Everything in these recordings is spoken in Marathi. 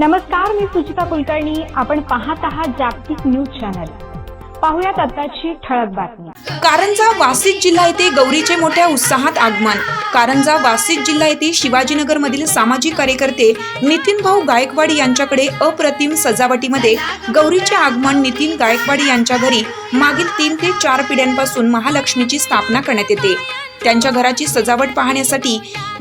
नमस्कार मी सुचिता कुलकर्णी. आपण पाहत आहात जागतिक न्यूज चॅनल. पाहुयात आताची ठळक बातमी. कारंजा वासिक जिल्हा येथे गौरीचे मोठ्या उत्साहात आगमन. कारंजा वासिक जिल्हा येथे शिवाजीनगरमधील सामाजिक कार्यकर्ते नितीन भाऊ गायकवाड यांच्याकडे अप्रतिम सजावटीमध्ये गौरीचे आगमन नितीन गायकवाड यांच्या घरी मागील तीन ते चार पिढ्यांपासून महालक्ष्मीची स्थापना करण्यात येते. त्यांच्या घराची सजावट पाहण्यासाठी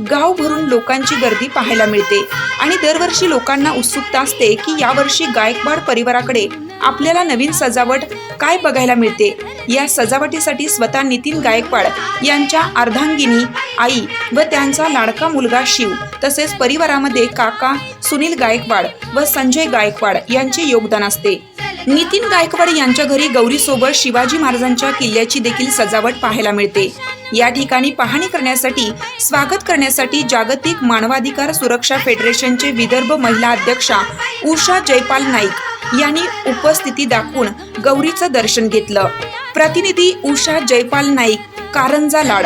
गाव भरून लोकांची गर्दी पाहायला मिळते. आणि दरवर्षी लोकांना उत्सुकता असते की यावर्षी गायकवाड परिवाराकडे आपल्याला नवीन सजावट काय बघायला मिळते? या सजावटीसाठी स्वतः नितीन गायकवाड यांच्या अर्धांगिनी आई व त्यांचा लाडका मुलगा शिव तसेच परिवारामध्ये काका सुनील गायकवाड व संजय गायकवाड यांचे योगदान असते. नितीन गायकवाड यांच्या घरी गौरीसोबत शिवाजी महाराजांच्या किल्ल्याची देखील सजावट पाहायला मिळते. या ठिकाणी पाहणी करण्यासाठी स्वागत करण्यासाठी जागतिक मानवाधिकार सुरक्षा फेडरेशनचे विदर्भ महिला अध्यक्षा उषा जयपाल नाईक यांनी उपस्थिती दाखवून गौरीचं दर्शन घेतलं. प्रतिनिधी उषा जयपाल नाईक कारंजा लाड.